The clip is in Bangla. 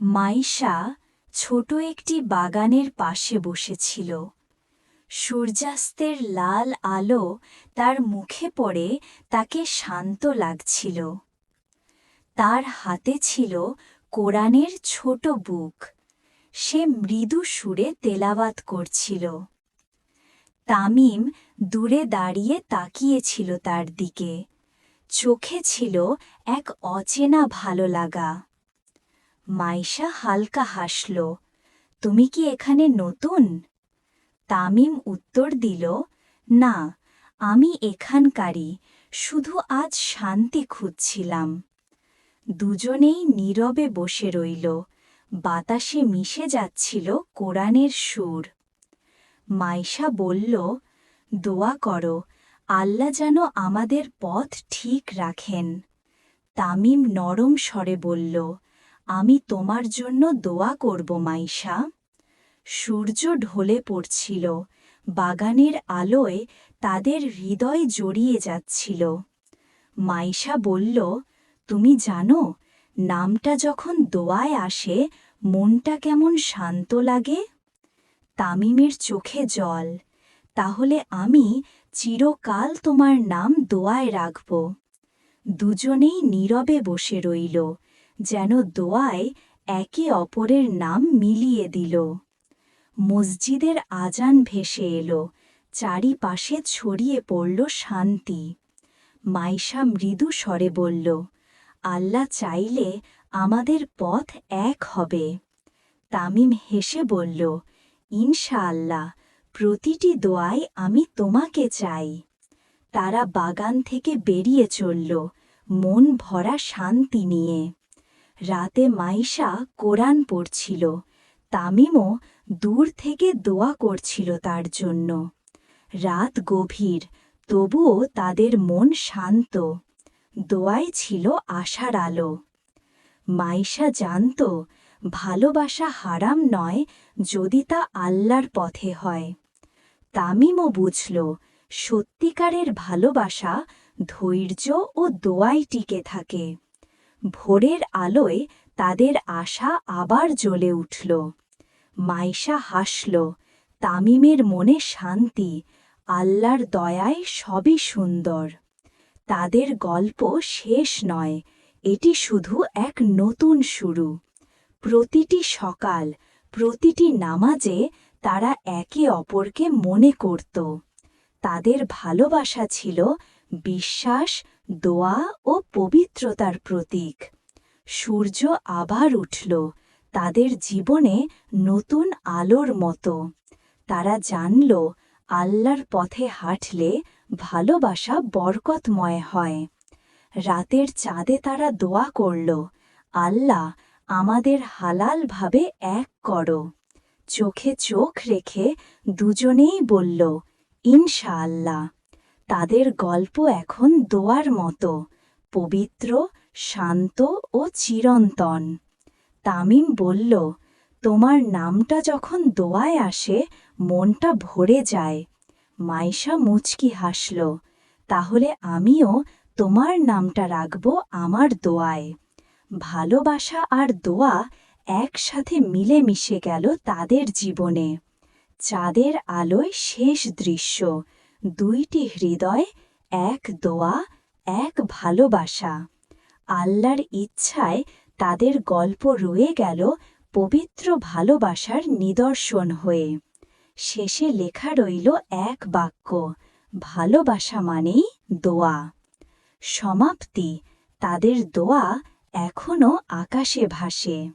মাইশা ছোট একটি বাগানের পাশে বসেছিল। সূর্যাস্তের লাল আলো তার মুখে পড়ে তাকে শান্ত লাগছিল। তার হাতে ছিল কোরআনের ছোট বুক। সে মৃদু সুরে তেলাবাত করছিল। তামিম দূরে দাঁড়িয়ে তাকিয়েছিল তার দিকে। চোখে ছিল এক অচেনা ভালো লাগা। মাইশা হালকা হাসল, তুমি কি এখানে নতুন? তামিম উত্তর দিল, না, আমি এখানকারই শুধু আজ শান্তি খুঁজছিলাম। দুজনেই নীরবে বসে রইল, বাতাসে মিশে যাচ্ছিল কোরআনের সুর। মাইশা বলল, দোয়া করো, আল্লাহ যেন আমাদের পথ ঠিক রাখেন। তামিম নরম স্বরে বলল আমি তোমার জন্য দোয়া করব মাইশা। সূর্য ঢলে পড়ছিল, বাগানের আলোয় তাদের হৃদয় জড়িয়ে যাচ্ছিল। মাইশা বলল, তুমি জানো, নামটা যখন দোয়ায় আসে, মনটা কেমন শান্ত লাগে? তামিমের চোখে জল, তাহলে আমি চিরকাল তোমার নাম দোয়ায় রাখব। দুজনেই নীরবে বসে রইল যেন দোয়ায় একে অপরের নাম মিলিয়ে দিল। মসজিদের আজান ভেসে এলো। চারিপাশে ছড়িয়ে পড়ল শান্তি। মাইশা মৃদু স্বরে বলল, আল্লাহ চাইলে আমাদের পথ এক হবে। তামিম হেসে বলল, ইনশাআল্লাহ, প্রতিটি দোয়ায় আমি তোমাকে চাই। তারা বাগান থেকে বেরিয়ে চলল, মন ভরা শান্তি নিয়ে। রাতে মাইশা কোরআন পড়ছিল। তামিমও দূর থেকে দোয়া করছিল তার জন্য। রাত গভীর, তবুও তাদের মন শান্ত। দোয়াই ছিল আশার আলো। মাইশা জানত, ভালোবাসা হারাম নয় যদি তা আল্লাহর পথে হয়। তামিমও বুঝল, সত্যিকারের ভালোবাসা ধৈর্য ও দোয়ায় টিকে থাকে। ভোরের আলোয় তাদের আশা আবার জ্বলে উঠল। মাইশা হাসল, তামিমের মনে শান্তি, আল্লাহর দয়ায় সবই সুন্দর। তাদের গল্প শেষ নয়, এটি শুধু এক নতুন শুরু। প্রতিটি সকাল, প্রতিটি নামাজে তারা একে অপরকে মনে করত। তাদের ভালোবাসা ছিল বিশ্বাস দোয়া ও পবিত্রতার প্রতীক। সূর্য আবার উঠল, তাদের জীবনে নতুন আলোর মতো। তারা জানল, আল্লাহর পথে হাঁটলে ভালোবাসা বরকতময় হয়। রাতের চাঁদে তারা দোয়া করল, আল্লাহ, আমাদের হালালভাবে এক করো। চোখে চোখ রেখে দুজনেই বলল, ইনশাআল্লাহ। তাদের গল্প এখন দোয়ার মতো, পবিত্র, শান্ত ও চিরন্তন। তামিম বলল, তোমার নামটা যখন দোয়ায় আসে, মনটা ভরে যায়। মাইশা মুচকি হাসল, তাহলে আমিও তোমার নামটা রাখব আমার দোয়ায়। ভালোবাসা আর দোয়া একসাথে মিলে মিশে গেল তাদের জীবনে। চাঁদের আলোয় শেষ দৃশ্য দুইটি হৃদয়, এক দোয়া, এক ভালোবাসা। আল্লাহর ইচ্ছায় তাদের গল্প রয়ে গেল পবিত্র ভালোবাসার নিদর্শন হয়ে। শেষে লেখা রইল এক বাক্য, ভালোবাসা মানেই দোয়া। সমাপ্তি, তাদের দোয়া এখনও আকাশে ভাসে।